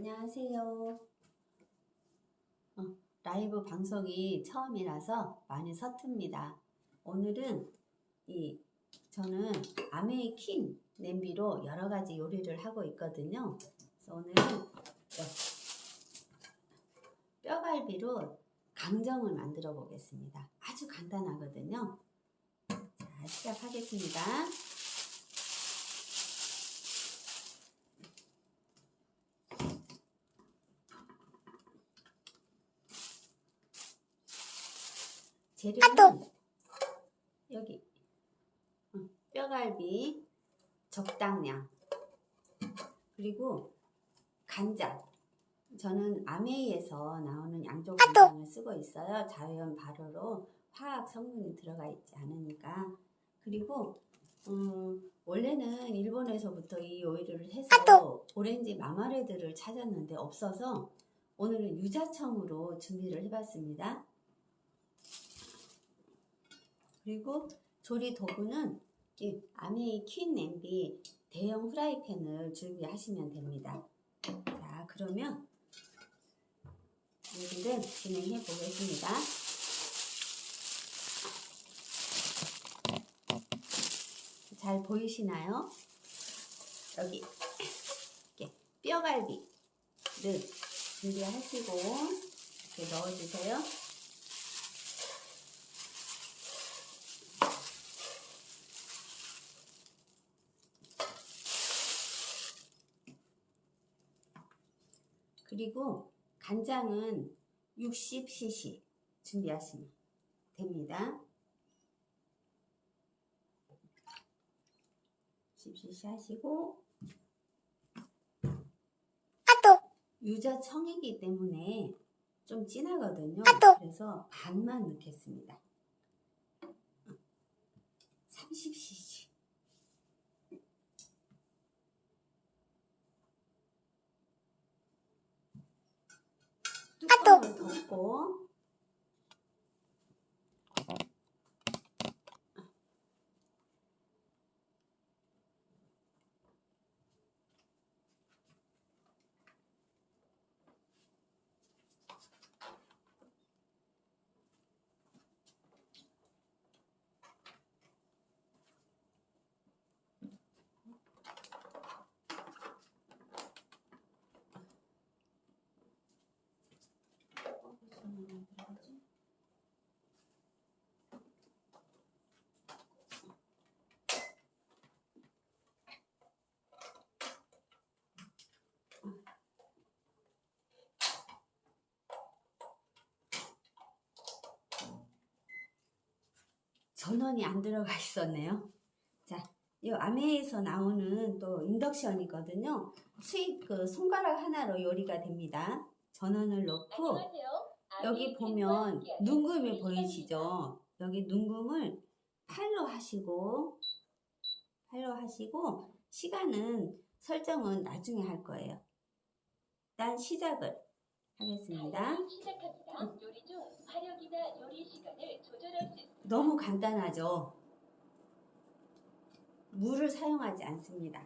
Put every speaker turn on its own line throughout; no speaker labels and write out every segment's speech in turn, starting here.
안녕하세요. 어, 라이브 방송이 처음이라서 많이 서툽니다. 오늘은 이 저는 아메이킨 냄비로 여러 가지 요리를 하고 있거든요. 그래서 오늘은 네, 뼈갈비로 강정을 만들어 보겠습니다. 아주 간단하거든요. 자, 시작하겠습니다. 재료는 여기. 어, 뼈갈비 적당량. 그리고 간장. 저는 아메이에서 나오는 양조 간장을 쓰고 있어요. 자연 발효로 화학 성분이 들어가 있지 않으니까. 그리고 음, 원래는 일본에서부터 이 요리를 해서 오렌지 마마레드를 찾았는데 없어서 오늘은 유자청으로 준비를 해봤습니다. 그리고 조리 도구는 이 아메이 퀸 냄비 대형 후라이팬을 준비하시면 됩니다. 자, 그러면 요리를 진행해 보겠습니다. 잘 보이시나요? 여기 이렇게 뼈갈비를 준비하시고 이렇게 넣어주세요. 그리고 간장은 60cc 준비하시면 됩니다. 10cc 하시고 유자 청이기 때문에 좀 진하거든요. 그래서 반만 넣겠습니다. 30cc 뚜껑을 덮고 전원이 안 들어가 있었네요. 자, 이 아메에서 나오는 또 인덕션이거든요. 수익 그 손가락 하나로 요리가 됩니다. 전원을 넣고 여기 보면 눈금이 보이시죠? 여기 눈금을 팔로 하시고 팔로 하시고 시간은 설정은 나중에 할 거예요. 일단 시작을 하겠습니다.
시작합니다. 요리 중 화력이나 요리 시간을 조절할 수.
너무 간단하죠? 물을 사용하지 않습니다.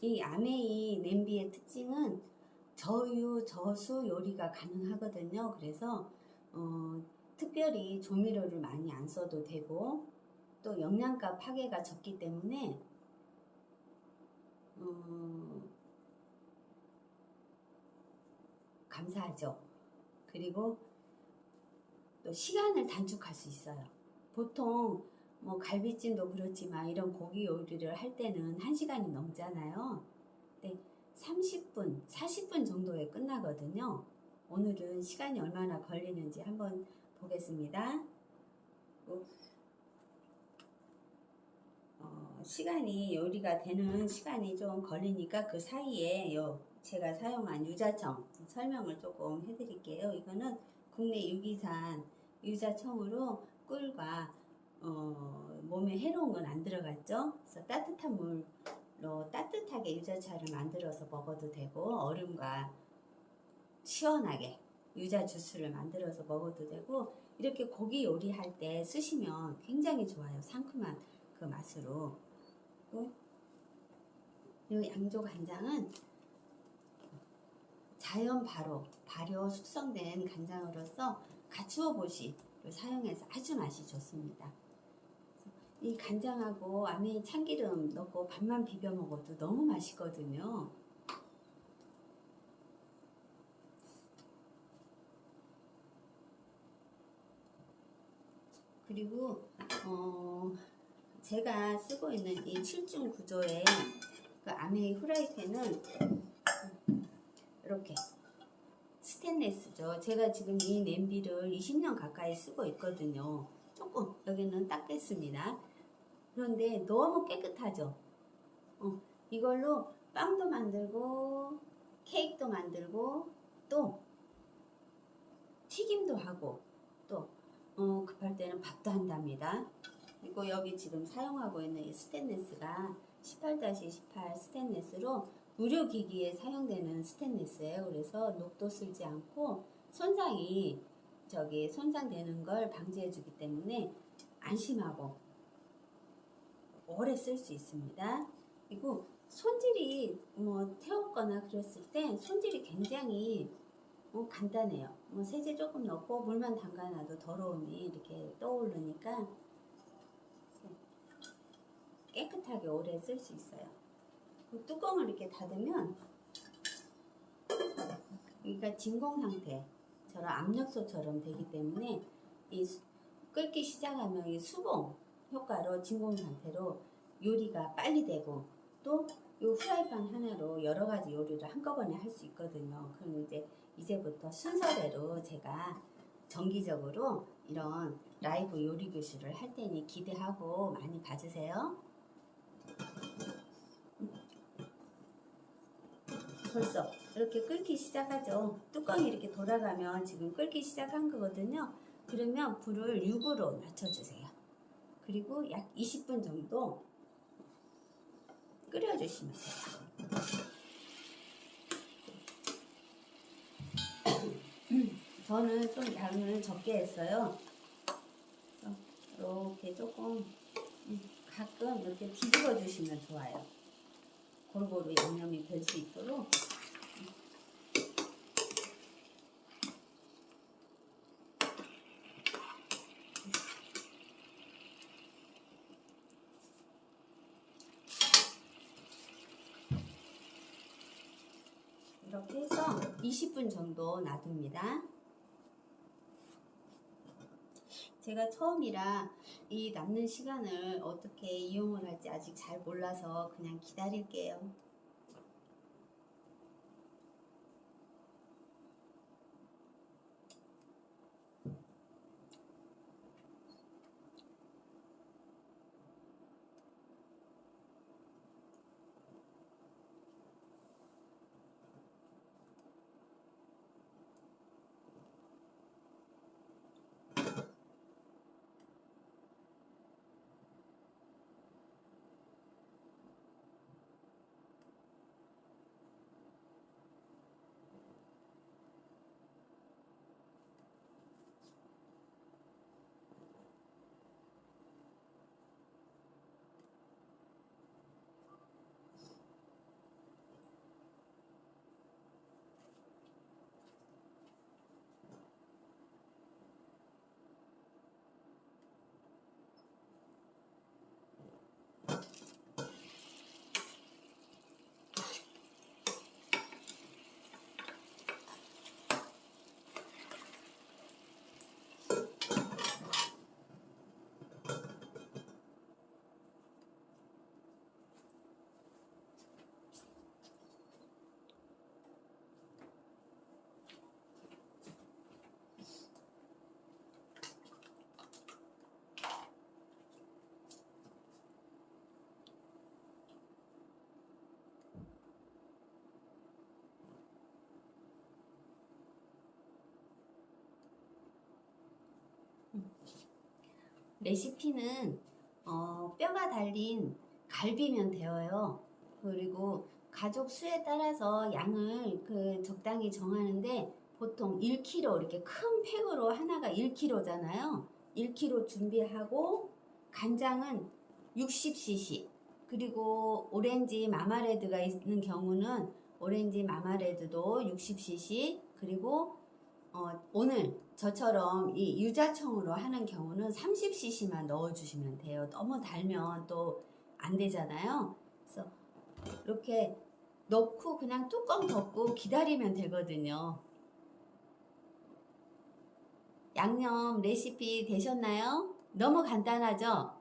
이 아메이 냄비의 특징은 저유, 저수 요리가 가능하거든요. 그래서 어, 특별히 조미료를 많이 안 써도 되고 또 영양가 파괴가 적기 때문에 어, 감사하죠. 그리고 또 시간을 단축할 수 있어요. 보통 뭐 갈비찜도 그렇지만 이런 고기 요리를 할 때는 1시간이 넘잖아요. 근데 30분, 40분 정도에 끝나거든요. 오늘은 시간이 얼마나 걸리는지 한번 보겠습니다. 어, 시간이 요리가 되는 시간이 좀 걸리니까 그 사이에 요 제가 사용한 유자청 설명을 조금 해드릴게요. 이거는 국내 유기산 유자청으로 꿀과 어, 몸에 해로운 건 안 들어갔죠. 그래서 따뜻한 물로 따뜻하게 유자차를 만들어서 먹어도 되고 얼음과 시원하게 유자 주스를 만들어서 먹어도 되고 이렇게 고기 요리할 때 쓰시면 굉장히 좋아요. 상큼한 그 맛으로. 이 양조 간장은 자연 발효, 발효 숙성된 간장으로서 가츠오보시 사용해서 아주 맛이 좋습니다. 이 간장하고 안에 참기름 넣고 밥만 비벼 먹어도 너무 맛있거든요. 그리고 어 제가 쓰고 있는 이 7중 구조의 그 아메이 후라이팬은 이렇게 스테인레스죠. 제가 지금 이 냄비를 20년 가까이 쓰고 있거든요. 조금 여기는 닦겠습니다. 그런데 너무 깨끗하죠. 어, 이걸로 빵도 만들고 케이크도 만들고 또 튀김도 하고 또 어, 급할 때는 밥도 한답니다. 그리고 여기 지금 사용하고 있는 이 스테인레스가 18-18 스테인레스로 의료기기에 사용되는 스테인레스예요. 그래서 녹도 쓸지 않고 손상이 저기 손상되는 걸 방지해주기 때문에 안심하고 오래 쓸 수 있습니다. 그리고 손질이 뭐 태웠거나 그랬을 때 손질이 굉장히 어, 간단해요. 뭐 세제 조금 넣고 물만 담가놔도 더러움이 이렇게 떠오르니까 깨끗하게 오래 쓸 수 있어요. 그 뚜껑을 이렇게 닫으면 여기가 진공 상태처럼 압력솥처럼 되기 때문에 이 수- 끓기 시작하면 이 수봉 효과로 진공 상태로 요리가 빨리 되고 또 이 후라이팬 하나로 여러 가지 요리를 한꺼번에 할 수 있거든요. 그럼 이제 이제부터 순서대로 제가 정기적으로 이런 라이브 요리 교실을 할 테니 기대하고 많이 봐주세요. 벌써 이렇게 끓기 시작하죠. 뚜껑이 이렇게 돌아가면 지금 끓기 시작한 거거든요. 그러면 불을 6으로 낮춰주세요. 그리고 약 20분 정도 끓여주시면 돼요. 저는 좀 양을 적게 했어요. 이렇게 조금 음, 가끔 이렇게 뒤집어 주시면 좋아요. 골고루 양념이 될 수 있도록 이렇게 해서 20분 정도 놔둡니다. 제가 처음이라 이 남는 시간을 어떻게 이용을 할지 아직 잘 몰라서 그냥 기다릴게요. 레시피는 어, 뼈가 달린 갈비면 되어요. 그리고 가족 수에 따라서 양을 그 적당히 정하는데 보통 1kg 이렇게 큰 팩으로 하나가 1kg잖아요. 1kg 준비하고 간장은 60cc 그리고 오렌지 마마레드가 있는 경우는 오렌지 마마레드도 60cc 그리고 어, 오늘 저처럼 이 유자청으로 하는 경우는 30cc만 넣어주시면 돼요. 너무 달면 또 안 되잖아요. 그래서 이렇게 넣고 그냥 뚜껑 덮고 기다리면 되거든요. 양념 레시피 되셨나요? 너무 간단하죠?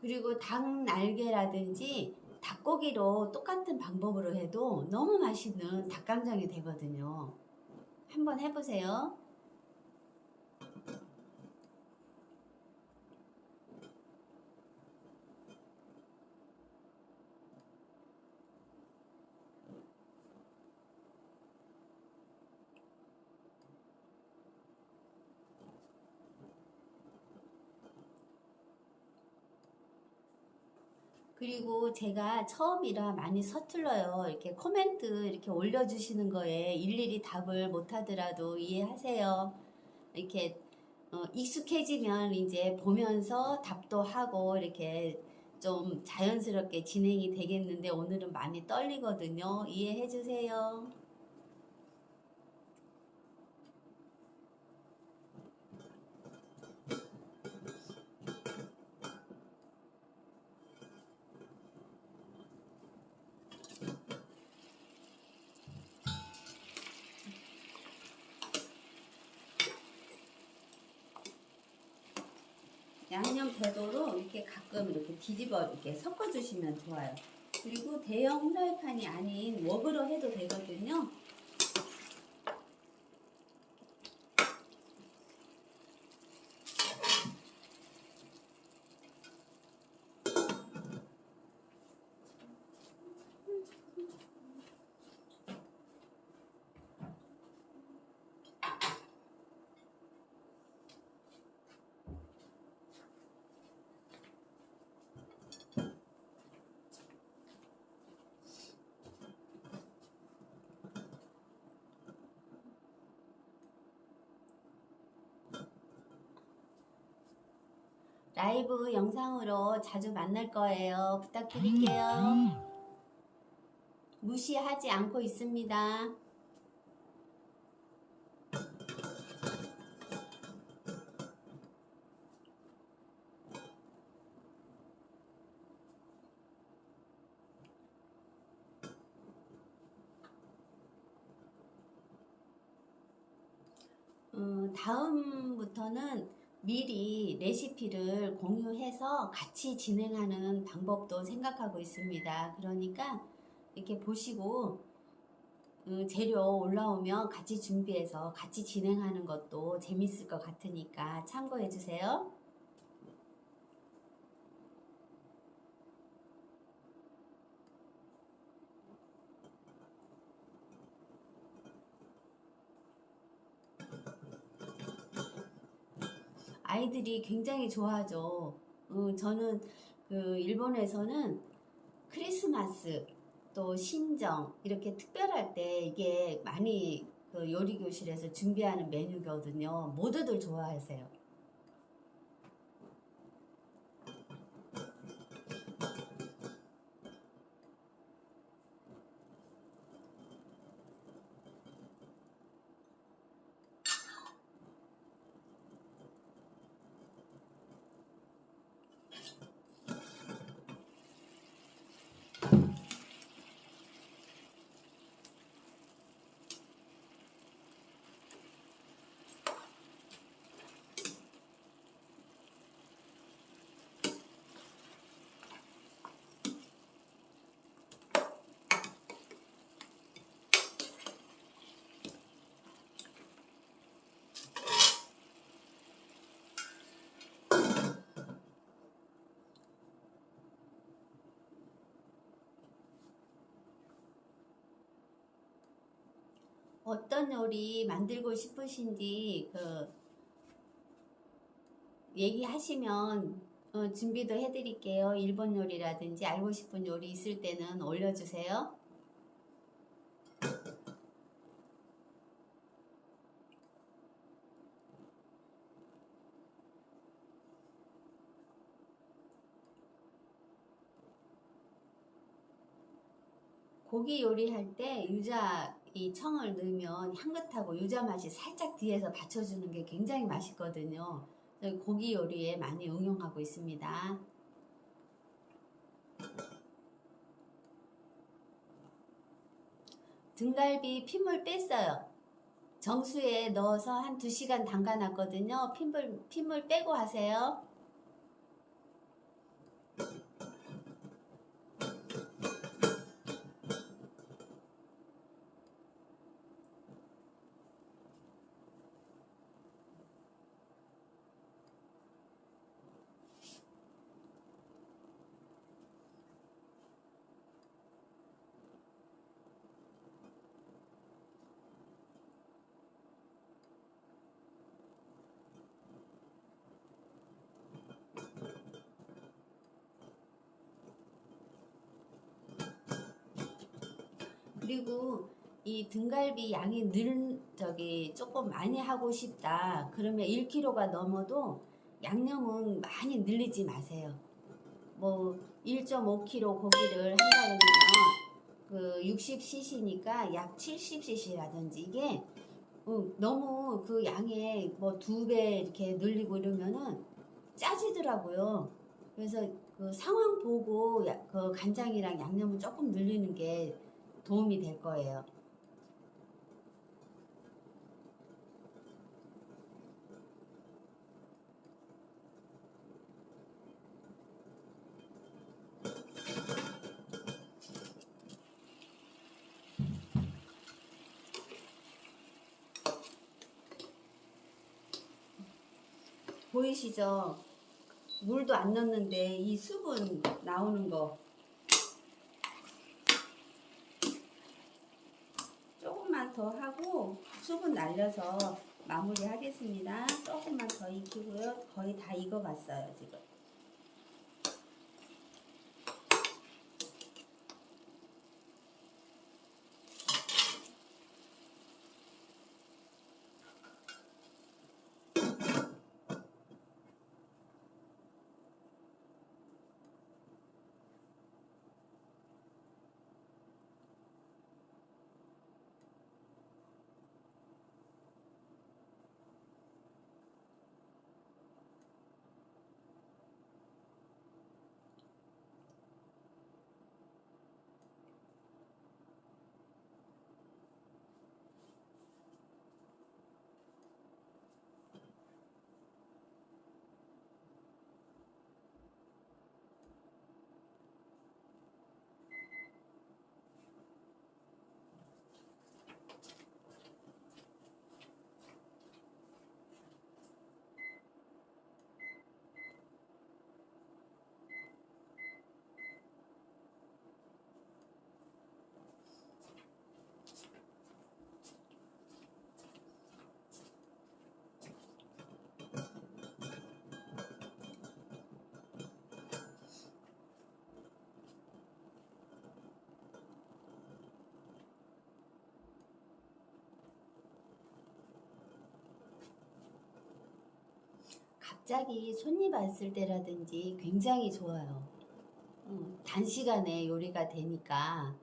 그리고 닭 날개라든지 닭고기로 똑같은 방법으로 해도 너무 맛있는 닭강정이 되거든요. 한번 해보세요. 그리고 제가 처음이라 많이 서툴러요. 이렇게 코멘트 이렇게 올려주시는 거에 일일이 답을 못하더라도 이해하세요. 이렇게 어, 익숙해지면 이제 보면서 답도 하고 이렇게 좀 자연스럽게 진행이 되겠는데 오늘은 많이 떨리거든요. 이해해 주세요. 양념 되도록 이렇게 가끔 이렇게 뒤집어 이렇게 섞어 주시면 좋아요. 그리고 대형 후라이팬이 아닌 웍으로 해도 되거든요. 라이브 영상으로 자주 만날 거예요. 부탁드릴게요. 무시하지 않고 있습니다. 음, 다음부터는 미리 레시피를 공유해서 같이 진행하는 방법도 생각하고 있습니다. 그러니까 이렇게 보시고 음, 재료 올라오면 같이 준비해서 같이 진행하는 것도 재밌을 것 같으니까 참고해 주세요. 아이들이 굉장히 좋아하죠. 어, 저는 그 일본에서는 크리스마스 또 신정 이렇게 특별할 때 이게 많이 그 요리 교실에서 준비하는 메뉴거든요. 모두들 좋아하세요. 어떤 요리 만들고 싶으신지 그 얘기하시면 어, 준비도 해드릴게요. 일본 요리라든지 알고 싶은 요리 있을 때는 올려주세요. 고기 요리할 때 유자 이 청을 넣으면 향긋하고 유자 맛이 살짝 뒤에서 받쳐주는 게 굉장히 맛있거든요. 고기 요리에 많이 응용하고 있습니다. 등갈비 핏물 뺐어요. 정수에 넣어서 한 2시간 담가 놨거든요. 핏물, 핏물 빼고 하세요. 그리고 이 등갈비 양이 늘 저기 조금 많이 하고 싶다. 그러면 1kg가 넘어도 양념은 많이 늘리지 마세요. 뭐 1.5kg 고기를 한다 그러면 그 60cc니까 약 70cc라든지 이게 어, 너무 그 양에 뭐 두 배 이렇게 늘리고 이러면은 짜지더라고요. 그래서 그 상황 보고 야- 그 간장이랑 양념을 조금 늘리는 게 도움이 될 거예요. 보이시죠? 물도 안 넣는데 이 수분 나오는 거 조금만 더 하고 수분 날려서 마무리 하겠습니다. 조금만 더 익히고요. 거의 다 익어갔어요 지금. 갑자기 손님 왔을 때라든지 굉장히 좋아요. 음, 단시간에 요리가 되니까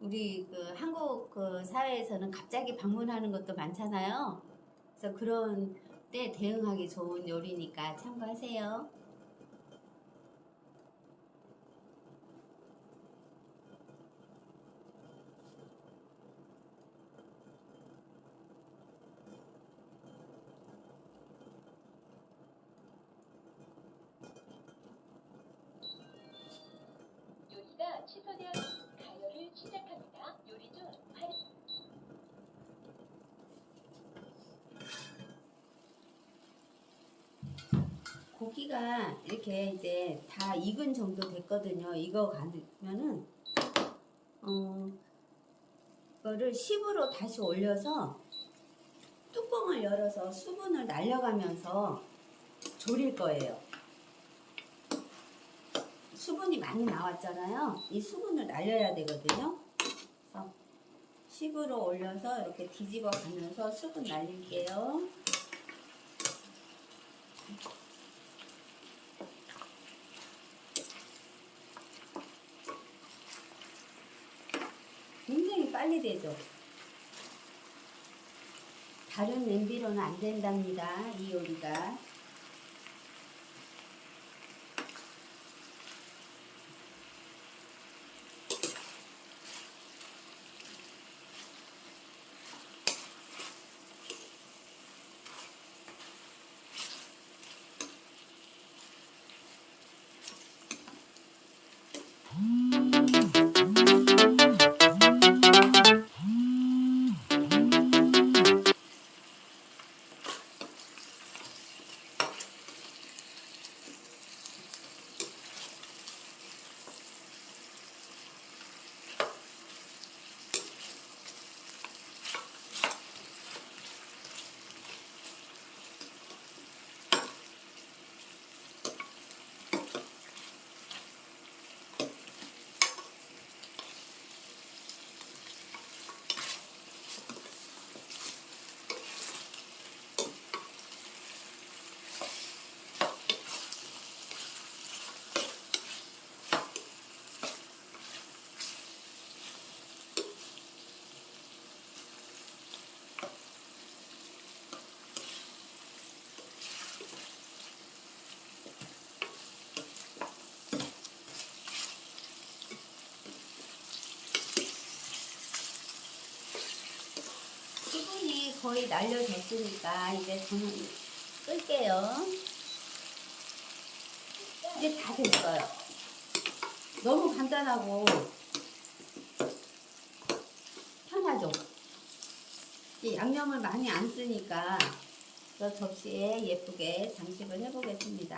우리 그 한국 그 사회에서는 갑자기 방문하는 것도 많잖아요. 그래서 그런 때 대응하기 좋은 요리니까 참고하세요.
요리가 취소되어 가열을 시작합니다. 요리 중 발,
고기가 이렇게 이제 다 익은 정도 됐거든요. 익어 가면은 어 이거를 10으로 다시 올려서 뚜껑을 열어서 수분을 날려가면서 졸일 거예요. 수분이 많이 나왔잖아요. 이 수분을 날려야 되거든요. 그래서 10으로 올려서 이렇게 뒤집어 가면서 수분 날릴게요. 빨리 되죠. 다른 냄비로는 안 된답니다. 이 요리가. 거의 날려졌으니까 이제 저는 끌게요. 이제 다 됐어요. 너무 간단하고 편하죠. 양념을 많이 안 쓰니까 저 접시에 예쁘게 장식을 해보겠습니다.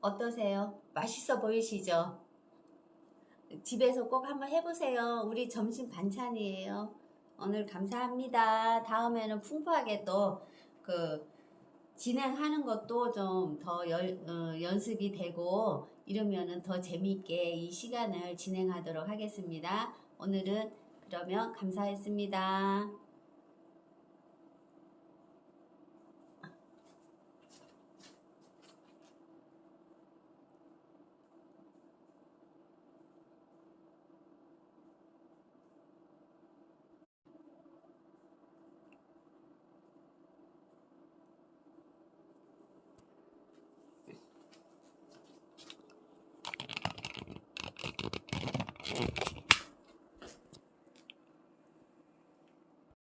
어떠세요? 맛있어 보이시죠? 집에서 꼭 한번 해보세요. 우리 점심 반찬이에요. 오늘 감사합니다. 다음에는 풍부하게 또 그 진행하는 것도 좀더 연습이 되고 이러면은 더 재미있게 이 시간을 진행하도록 하겠습니다. 오늘은 그러면 감사했습니다.